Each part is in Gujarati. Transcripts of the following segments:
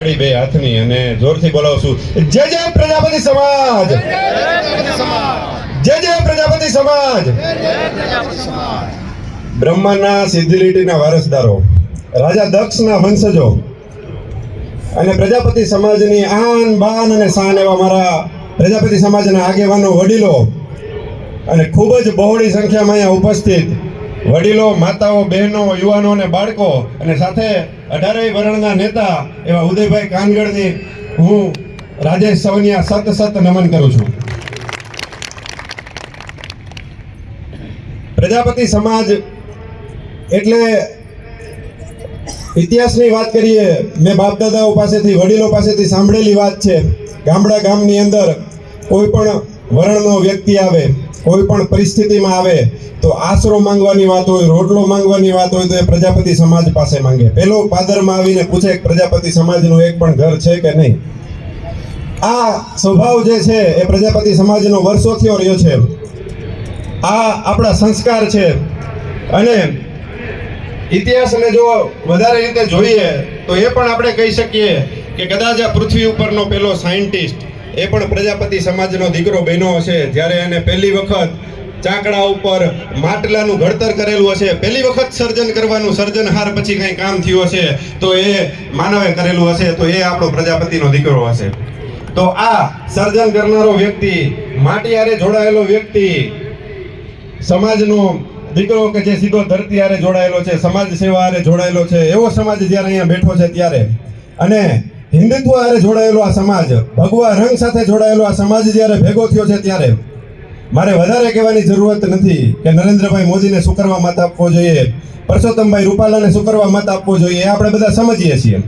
અને પ્રજાપતિ સમાજ! જય વારસદારો, રાજા દક્ષના વંશજો અને પ્રજાપતિ સમાજની આન, બાન અને શાન એવા મારા પ્રજાપતિ સમાજના આગેવાનો, વડીલો અને ખૂબ જ બહોળી સંખ્યામાં અહીંયા ઉપસ્થિત વડીલો, માતાઓ, બહેનો, યુવાનો અને બાળકો અને સાથે અઢારેય વરણના નેતા એવા ઉદયભાઈ કાનગડની હું રાજેશ સવનિયા સત સત નમન કરું છું. પ્રજાપતિ સમાજ એટલે ઇતિહાસની વાત કરીએ, મેં બાપ દાદાઓ પાસેથી, વડીલો પાસેથી સાંભળેલી વાત છે. ગામડા ગામની અંદર કોઈ પણ વર્ણનો વ્યક્તિ આવે કોઈ પણ પરિસ્થિતિમાં આવે તો આશરો માંગવાની વાત હોય, રોટલો માંગવાની વાત હોય તો એ પ્રજાપતિ સમાજ પાસે માંગે. પેલો પાદરમાં આવીને પૂછે પ્રજાપતિ સમાજનું એક પણ ઘર છે કે નહીં? આ સ્વભાવ જે છે એ પ્રજાપતિ સમાજનો વર્ષોથી રહ્યો છે. આ આપણા સંસ્કાર છે. અને ઇતિહાસને જો વધારે રીતે જોઈએ તો એ પણ આપણે કહી શકીએ કે કદાચ આ પૃથ્વી ઉપરનો પેલો સાયન્ટિસ્ટ એ પણ પ્રજાપતિ સમાજનો દીકરો બન્યો હશે. જ્યારે એને પહેલી વખત ચાકડા ઉપર માટલાનું ઘડતર કરેલું હશે. પહેલી વખત સર્જન કરવાનું, સર્જનહાર પછી કંઈ કામ થયું હશે, તો એ માનવે કરેલું હશે, તો એ આપણો પ્રજાપતિનો દીકરો હશે. તો આ સર્જન કરનારો વ્યક્તિ માટી હારે જોડાયેલો વ્યક્તિ, સમાજનો દીકરો કે જે સીધો ધરતી આરે જોડાયેલો છે, સમાજ સેવા હારે જોડાયેલો છે, એવો સમાજ જ્યારે અહીંયા બેઠો છે ત્યારે. અને હિન્દુત્વ હારે જોડાયેલો આ સમાજ, ભગવા રંગ સાથે જોડાયેલો આ સમાજ જ્યારે ભેગો થયો છે ત્યારે મારે વધારે કહેવાની જરૂરત નથી કે નરેન્દ્રભાઈ મોદીને શું કરવા મત આપવો જોઈએ, પરસોત્તમભાઈ રૂપાલાને શું કરવા મત આપવો જોઈએ આપણે બધા સમજીએ છીએ.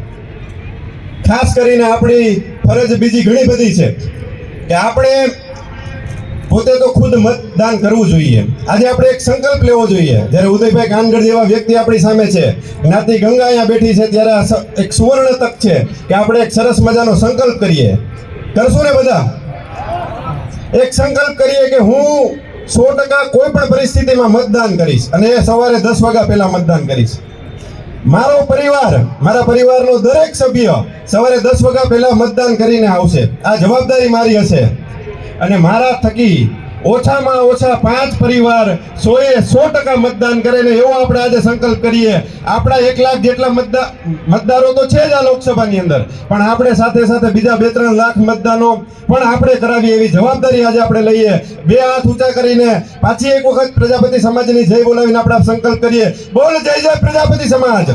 ખાસ કરીને આપણી ફરજ બીજી ઘણી બધી છે કે આપણે પોતે તો ખુદ મતદાન કરવું જોઈએ. આજે આપણે એક સંકલ્પ લેવો જોઈએ. જ્યારે ઉદયભાઈ કાનગર જેવા વ્યક્તિ આપણી સામે છે, જ્ઞાતિ ગંગા અહીંયા બેઠી છે, ત્યારે એક સુવર્ણ તક છે કે આપણે એક સરસ મજાનો સંકલ્પ કરીએ. કરશું ને બધા? એક સંકલ્પ કરીએ કે હું સો ટકા કોઈ પણ પરિસ્થિતિમાં મતદાન કરીશ અને એ સવારે દસ વાગ્યા પહેલા મતદાન કરીશ. મારો પરિવાર, મારા પરિવારનો દરેક સભ્ય સવારે દસ વાગ્યા પહેલા મતદાન કરીને આવશે. આ જવાબદારી મારી હશે. અને મારા થકી ઓછામાં ઓછા પાંચ પરિવાર સોએ સો ટકા મતદાન કરે ને એવો આપણે આજે સંકલ્પ કરીએ. આપણા એક લાખ જેટલા મતદાર મતદારો તો છે જ આ લોકસભાની અંદર. પણ આપણે સાથે સાથે બીજા બે ત્રણ લાખ મતદાનો પણ આપણે કરાવીએ એવી જવાબદારી આજે આપણે લઈએ. બે હાથ ઊંચા કરીને પાછી એક વખત પ્રજાપતિ સમાજની જય બોલાવીને આપણે સંકલ્પ કરીએ. બોલ જય જય પ્રજાપતિ સમાજ.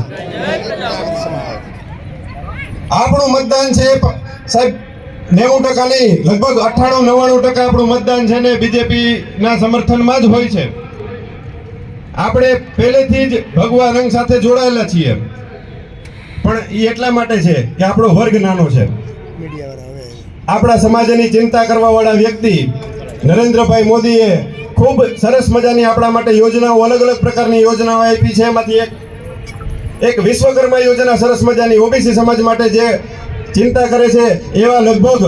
આપણું મતદાન છે સાહેબ નેવું ટકા નહીં, લગભગ અઠ્ઠાણું, નવ્વાણું ટકા આપણું મતદાન છે ને બીજેપી ના સમર્થનમાં જ હોય છે. આપણે પહેલેથી જ ભગવા રંગ સાથે જોડાયેલા છીએ. પણ એ એટલા માટે છે કે આપણો વર્ગ નાનો છે. આપણા સમાજની ચિંતા કરવા વાળા વ્યક્તિ નરેન્દ્રભાઈ મોદીએ ખૂબ સરસ મજાની આપણા માટે યોજનાઓ, અલગ અલગ પ્રકારની યોજનાઓ આપી છે. એમાંથી એક એક વિશ્વકર્મા યોજના સરસ મજાની ઓબીસી સમાજ માટે જે ચિંતા કરે છે એવા લગભગ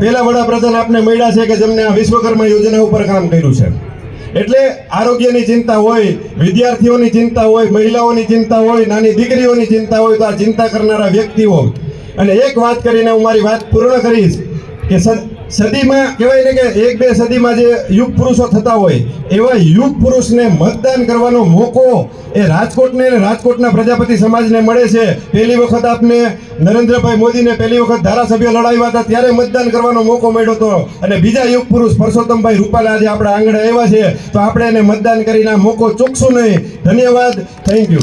પહેલા વડાપ્રધાન આપને મળ્યા છે કે જેમને આ વિશ્વકર્મા યોજના ઉપર કામ કર્યું છે. એટલે આરોગ્યની ચિંતા હોય, વિદ્યાર્થીઓની ચિંતા હોય, મહિલાઓની ચિંતા હોય, નાની દીકરીઓની ચિંતા હોય તો આ ચિંતા કરનારા વ્યક્તિઓ. અને એક વાત કરીને હું મારી વાત પૂર્ણ કરીશ કે સદીમાં કહેવાય ને કે એક બે સદીમાં જે યુગ પુરુષો થતા હોય, એવા યુગ પુરુષને મતદાન કરવાનો મોકો એ રાજકોટને રાજકોટના પ્રજાપતિ સમાજને મળે છે. પહેલી વખત આપને નરેન્દ્રભાઈ મોદીને પહેલી વખત ધારાસભ્ય લડાવ્યા હતા, ત્યારે મતદાન કરવાનો મોકો મળ્યો હતો. અને બીજા યુગ પુરુષ પરસોત્તમભાઈ રૂપાલા આજે આપણા આંગણે આવ્યા છે. તો આપણે એને મતદાન કરીને મોકો ચૂકશું નહીં. ધન્યવાદ. Thank you